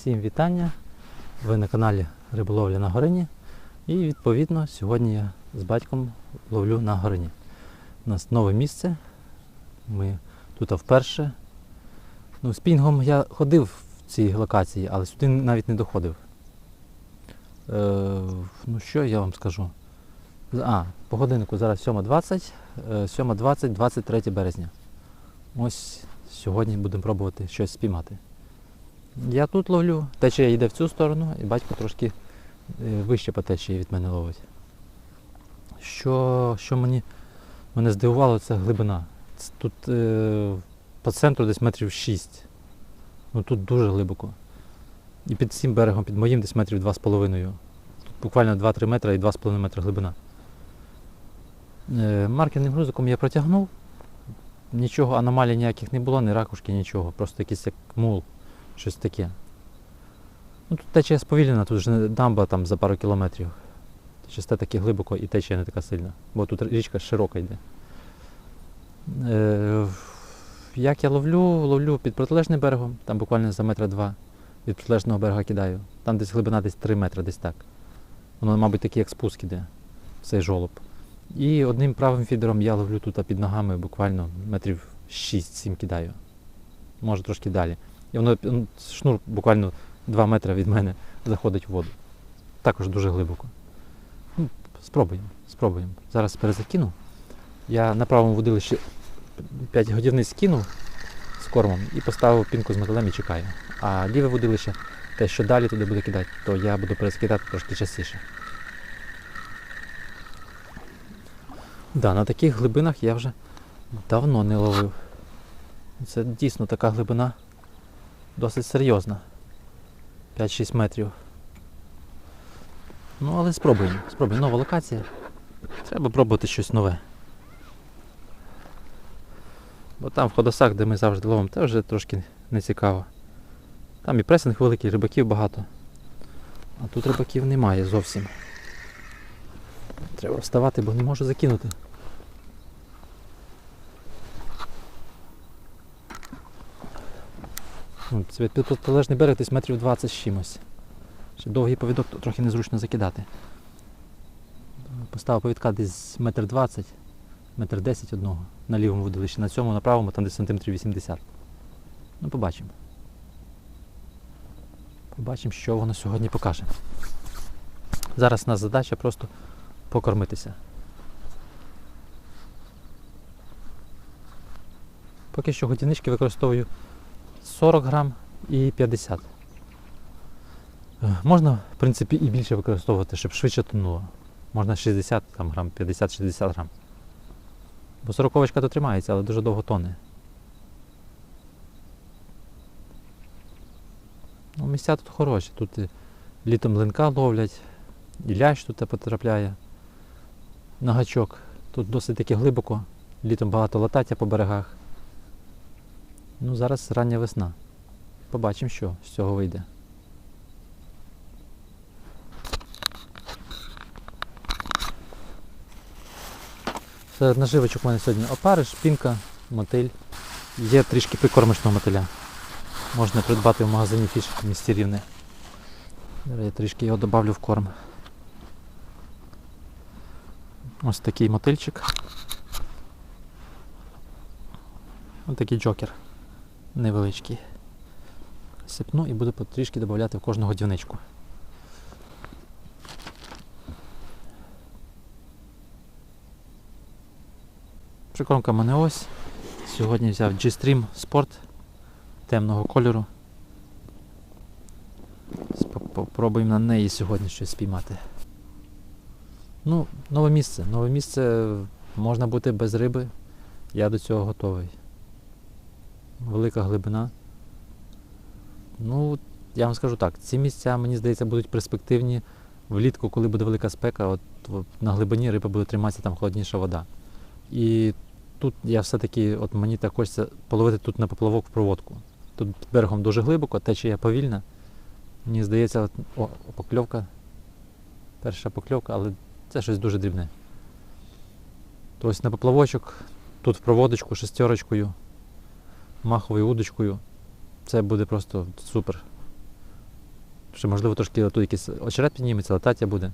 Всім вітання! Ви на каналі Риболовля на Горині. І відповідно сьогодні я з батьком ловлю на Горині. У нас нове місце. Ми тут вперше. Ну, з пінгом я ходив в цій локації, але сюди навіть не доходив. Е, ну що я вам скажу? А, по годиннику зараз 7.20, е, 7.20, 23 березня. Ось сьогодні будемо пробувати щось спіймати. Я тут ловлю, течія йде в цю сторону, і батько трошки е, вище по течії від мене ловить. Що, що мені, мене здивувало, це глибина. Тут е, по центру десь метрів 6. Ну тут дуже глибоко. І під цим берегом, під моїм десь метрів 2,5. Тут буквально 2-3 метри і 2,5 метри глибина. Е, маркерним грузиком я протягнув. Нічого, аномалій ніяких не було, ні ракушки, нічого. Просто якийсь як мул, щось таке. Ну, тут течія сповільнена, тут ж не дамба там за пару кілометрів. Часте таке глибоко і течія не така сильна, бо тут річка широка йде. Е, як я ловлю, ловлю під протилежним берегом, там буквально за метра два від протилежного берега кидаю. Там десь глибина десь 3 метри, десь так. Воно, мабуть, такий як спуск іде, цей жолоб. І одним правим фідером я ловлю тут під ногами буквально метрів 6-7 кидаю. Може трошки далі. І воно ну, шнур буквально 2 метри від мене заходить в воду. Також дуже глибоко. Ну, спробуємо, спробуємо. Зараз перезакину. Я на правому водилищі 5 годівниць кинув з кормом і поставив пінку з мотилем і чекаю. А ліве водилище, те, що далі туди буде кидати, то я буду перескидати трошки частіше. Да, на таких глибинах я вже давно не ловив. Це дійсно така глибина досить серйозна. 5-6 метрів. Ну, але спробуємо. Спробуємо. Нова локація. Треба пробувати щось нове. Бо там в ходосах, де ми завжди ловимо, це вже трошки не цікаво. Там і пресинг великий, рибаків багато. А тут рибаків немає зовсім. Треба вставати, бо не можу закинути. Це протилежний берег десь метрів 20 з чимось. Ще довгий повідок трохи незручно закидати. Поставив повідка десь метр 20, метр 10 одного на лівому водилищі, на цьому, на правому там десь сантиметрів 80. Ну, побачимо. Побачимо, що воно сьогодні покаже. Зараз у нас задача просто покормитися. Поки що годівнички використовую 40 грам і 50. Е, Можна, в принципі, і більше використовувати, щоб швидше тонуло. Можна 60 там, грам, 50-60 грам. Бо сороковочка то тримається, але дуже довго тоне. Ну, місця тут хороші. Тут і літом линка ловлять, і лящ тут потрапляє на гачок. Тут досить таки глибоко. Літом багато латаття по берегах. Ну, зараз рання весна. Побачимо, що з цього вийде. Серед наживочок у мене сьогодні опариш, пінка, мотиль. Є трішки прикормочного мотиля. Можна придбати в магазині фіш в місті рівне. Я трішки його добавлю в корм. Ось такий мотильчик. Ось такий джокер. Невеличкий. Сипну і буду потрішки додати в кожну годівничку. Прикормка мене ось. Сьогодні взяв G-Stream Sport темного кольору. Попробуємо на неї сьогодні щось спіймати. Ну, нове місце. Нове місце можна бути без риби. Я до цього готовий. Велика глибина. Ну, я вам скажу так, ці місця, мені здається, будуть перспективні влітку, коли буде велика спека, от, на глибині риба буде триматися там холодніша вода. І тут я все-таки, от мені так хочеться половити тут на поплавок в проводку. Тут берегом дуже глибоко, течія повільна. Мені здається, от, о, покльовка. Перша покльовка, але це щось дуже дрібне. То ось на поплавочок, тут в проводочку, шестерочкою, маховою удочкою. Це буде просто супер. Ще можливо трошки тут якийсь очерет підніметься, летаття буде.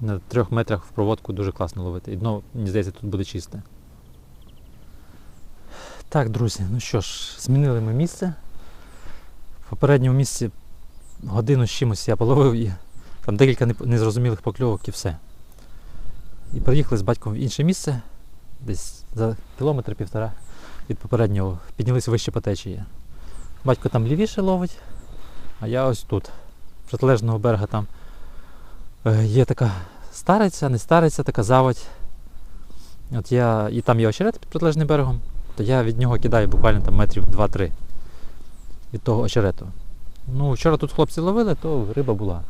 На трьох метрах в проводку дуже класно ловити. І дно, мені здається, тут буде чисте. Так, друзі, ну що ж, змінили ми місце. В попередньому місці годину з чимось я половив і там декілька незрозумілих покльовок і все. І приїхали з батьком в інше місце, десь за кілометр-півтора від попереднього. Піднялися вище по течії. Батько там лівіше ловить, а я ось тут. Протилежного берега там е, є така стариця, не стариця, така заводь. От я, і там є очерет під протилежним берегом, то я від нього кидаю буквально там метрів 2-3 від того очерету. Ну, вчора тут хлопці ловили, то риба була.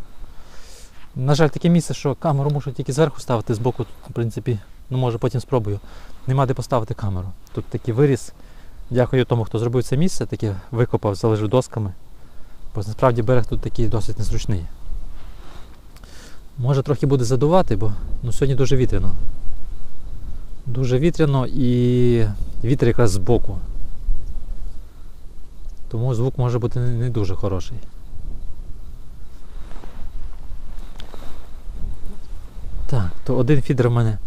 На жаль, таке місце, що камеру мушу тільки зверху ставити, збоку, в принципі, ну може потім спробую. Нема де поставити камеру. Тут такий виріс. Дякую тому, хто зробив це місце, таке викопав, залежив досками. Бо насправді берег тут такий досить незручний. Може трохи буде задувати, бо ну, сьогодні дуже вітряно. Дуже вітряно і вітер якраз збоку. Тому звук може бути не дуже хороший. Так, то один фідер в мене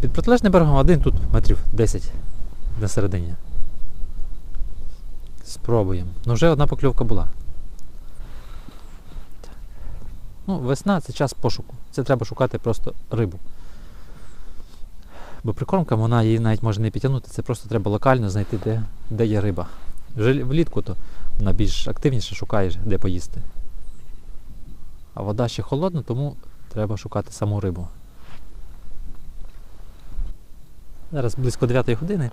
під протилежним берегом, один тут метрів 10 на середині. Спробуємо. Ну вже одна покльовка була. Ну, весна це час пошуку. Це треба шукати просто рибу. Бо прикормка вона її навіть може не підтягнути, це просто треба локально знайти, де, де є риба. Вже влітку то вона більш активніше шукає, де поїсти. А вода ще холодна, тому треба шукати саму рибу. Зараз близько 9 години.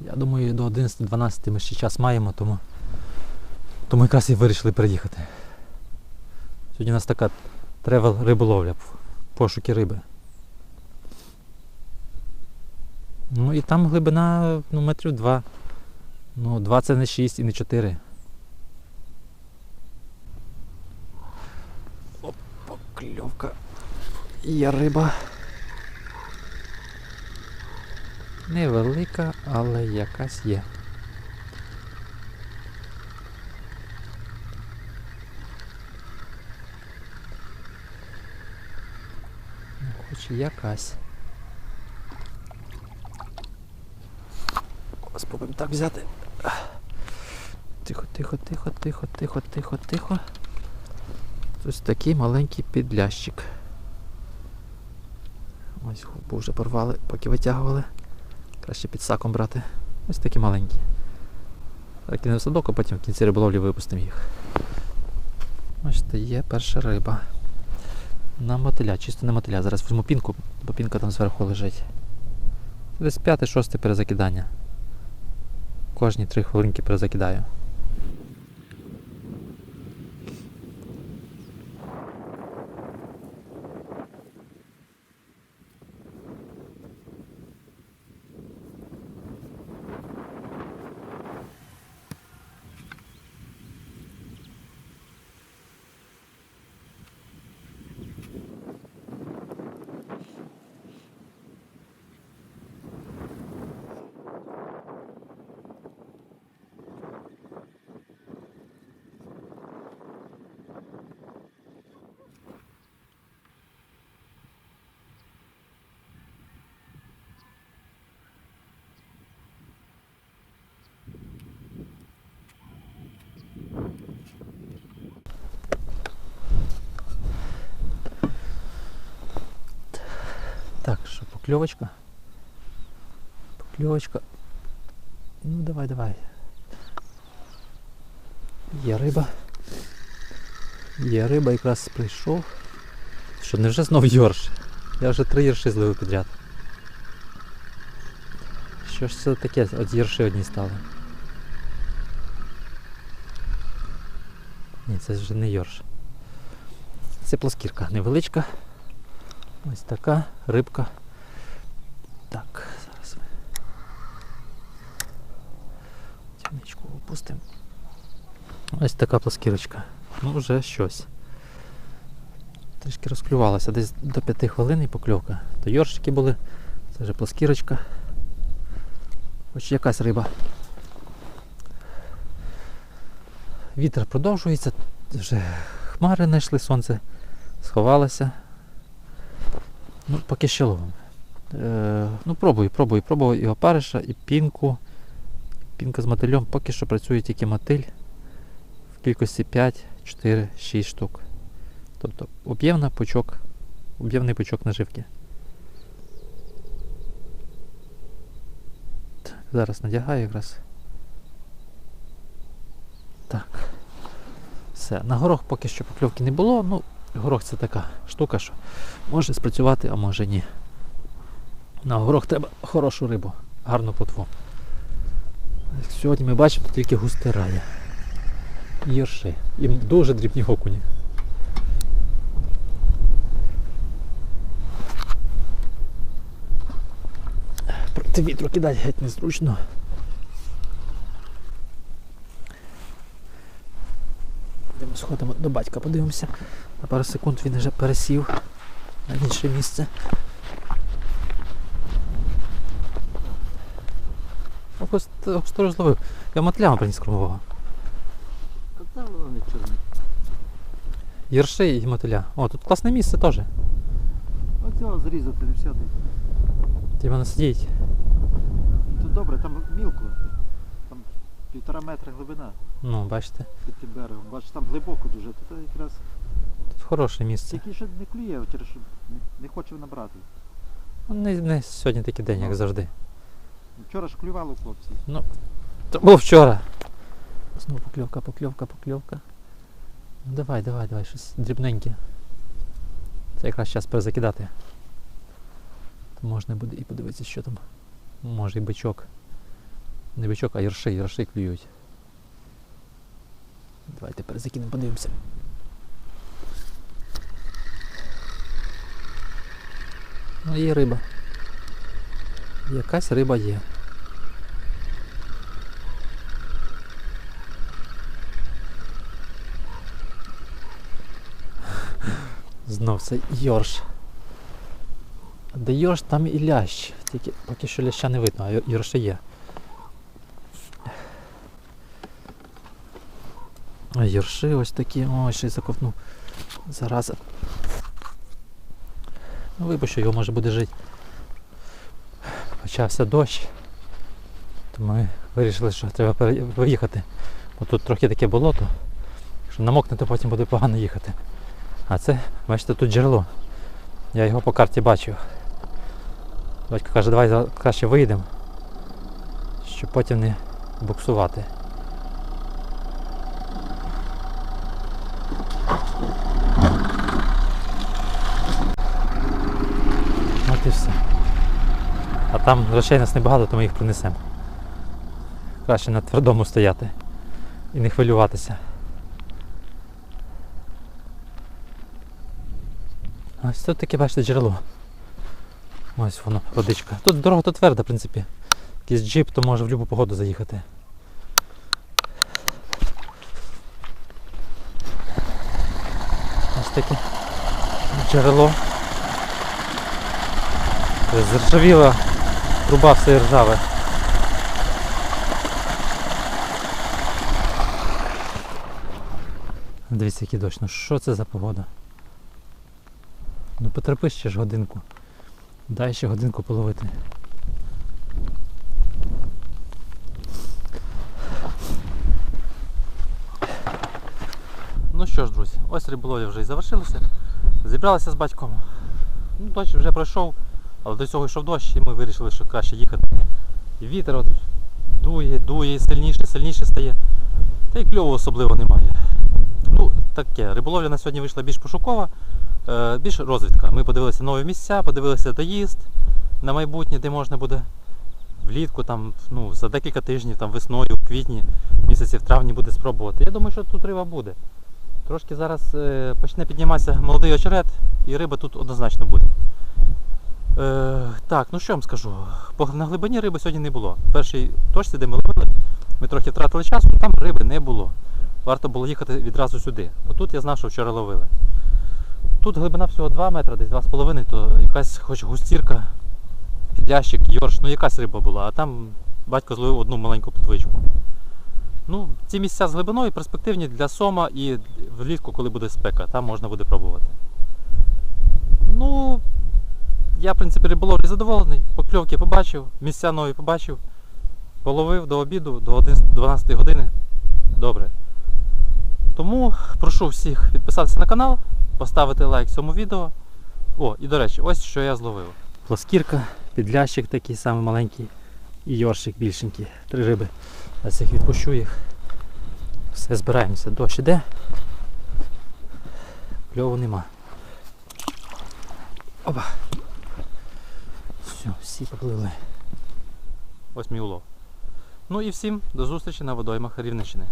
Я думаю, до 11-12 ми ще час маємо, тому, тому якраз і вирішили приїхати. Сьогодні у нас така тревел риболовля, пошуки риби. Ну і там глибина ну, метрів 2. Ну, 2 це не 6 і не 4. Оп, покльовка. Є риба. Невелика, але якась є. Ну, Хоч якась. Спробуємо так взяти. Тихо, тихо, тихо, тихо, тихо, тихо, тихо. Ось такий маленький підлящик. Ось губу вже порвали, поки витягували. Краще під саком брати. Ось такі маленькі. Такі в садок, а потім в кінці риболовлі випустимо їх. Це є перша риба. На мотиля, чисто на мотиля. Зараз візьму пінку, бо пінка там зверху лежить. Десь п'яте-шосте перезакидання. Кожні три хвилинки перезакидаю. Покльовочка? Покльовочка. Ну давай, давай. Є риба. Є риба, якраз прийшов. Що, невже знов йорш? Я вже три ярши зловив підряд. Що ж це таке? От ярши одні стали. Ні, це вже не йорш. Це плоскірка невеличка. Ось така рибка. Так, зараз ми тягничку опустимо. Ось така плоскірочка. Ну вже щось. Трішки розклювалася, десь до 5 хвилин і покльовка. То йоршики були, це вже плоскірочка. Хоч якась риба. Вітер продовжується, вже хмари знайшли, сонце сховалося. Ну, поки ще ловимо. Е, ну, пробую, пробую, пробую і опариша, і пінку. Пінка з мотилем. Поки що працює тільки мотиль кількості 5, 4, 6 штук. Тобто об'ємна пучок, об'ємний пучок наживки. Так, зараз надягаю якраз. Так. Все. На горох поки що покльовки не було. Ну, горох це така штука, що може спрацювати, а може ні. На горох треба хорошу рибу, гарну плотву. Сьогодні ми бачимо тільки густирая. І Йорши. І дуже дрібні окуні. Проти вітру кидати геть незручно. Йдемо сходимо до батька, подивимося. На пару секунд він вже пересів на інше місце. Ось сторож зловив. Я мотляма приніс кормового. Та воно не чорне. Єрши і мотиля. О, тут класне місце теж. Оцього зрізати взяти. Ті воно сидіть. Тут добре, там мілко. Там півтора метра глибина Ну, бачите, під тим берегом. Бачиш, там глибоко дуже. Тут якраз тут хороше місце. тільки що не клює, через що не- не хоче набрати. Ну, Не, не сьогодні такий день, як Ну. завжди. Вчора ж клювало хлопці. То був вчора. Знову покльовка, покльовка, покльовка. Ну давай, давай, давай, щось дрібненьке. Це якраз час перезакидати. То можна буде і подивитися, що там. Може і бичок. Не бичок, а ярши, ярши клюють. Давайте перезакинемо, подивимося. Ну, є риба. Якась риба є. Знов це йорш. Де йорш, там і лящ. Тільки поки що ляща не видно, а йор- йорши є. А йорши ось такі, ой, ще й заковтнув. Зараза. Ну, випущу, його може буде жити. Почався дощ. То ми вирішили, що треба виїхати. Бо тут трохи таке болото. Якщо намокне, то потім буде погано їхати. А це, бачите, тут джерело. Я його по карті бачив. Батько каже, давай краще вийдемо, щоб потім не буксувати. От і все. А там грошей нас небагато, то ми їх принесемо. Краще на твердому стояти і не хвилюватися. Ось тут таке, бачите, джерело. Ось воно, водичка. Тут дорога то тверда, в принципі. Якийсь джип, то може в будь-яку погоду заїхати. Ось таке джерело. Зржавіла труба все ржаве. Дивіться, який дощ. Ну що це за погода? Ну потерпи ще ж годинку. Дай ще годинку половити. Ну що ж, друзі, ось риболовля вже і завершилася. Зібралися з батьком. Ну, дощ вже пройшов, але до цього йшов дощ і ми вирішили, що краще їхати. І вітер от дує, дує, сильніше, сильніше стає. Та й кльову особливо немає. Ну, таке, риболовля на сьогодні вийшла більш пошукова, більш розвідка. Ми подивилися нові місця, подивилися доїзд на майбутнє, де можна буде влітку, там, ну, за декілька тижнів, там, весною, в квітні, місяці в травні буде спробувати. Я думаю, що тут риба буде. Трошки зараз е, почне підніматися молодий очерет і риба тут однозначно буде. Е, так, ну що вам скажу. На глибині риби сьогодні не було. В першій точці, де ми ловили, ми трохи втратили часу, там риби не було. Варто було їхати відразу сюди. Бо тут я знав, що вчора ловили. Тут глибина всього 2 метри, десь 2,5, то якась хоч густірка, підлящик, йорш, ну якась риба була, а там батько зловив одну маленьку плотвичку. Ну, ці місця з глибиною перспективні для сома і влітку, коли буде спека, там можна буде пробувати. Ну, я, в принципі, риболовлі задоволений. Покльовки побачив, місця нові побачив. Половив до обіду, до 12 години. Добре. Тому прошу всіх підписатися на канал, поставити лайк цьому відео. О, і до речі, ось що я зловив. Плоскірка, підлящик такий самий маленький і йоршик більшенький. Три риби. Зараз їх відпущу їх. Все, збираємося. Дощ іде. Кльову нема. Опа. Все, всі поплили. Ось мій улов. Ну і всім до зустрічі на водоймах Рівненщини.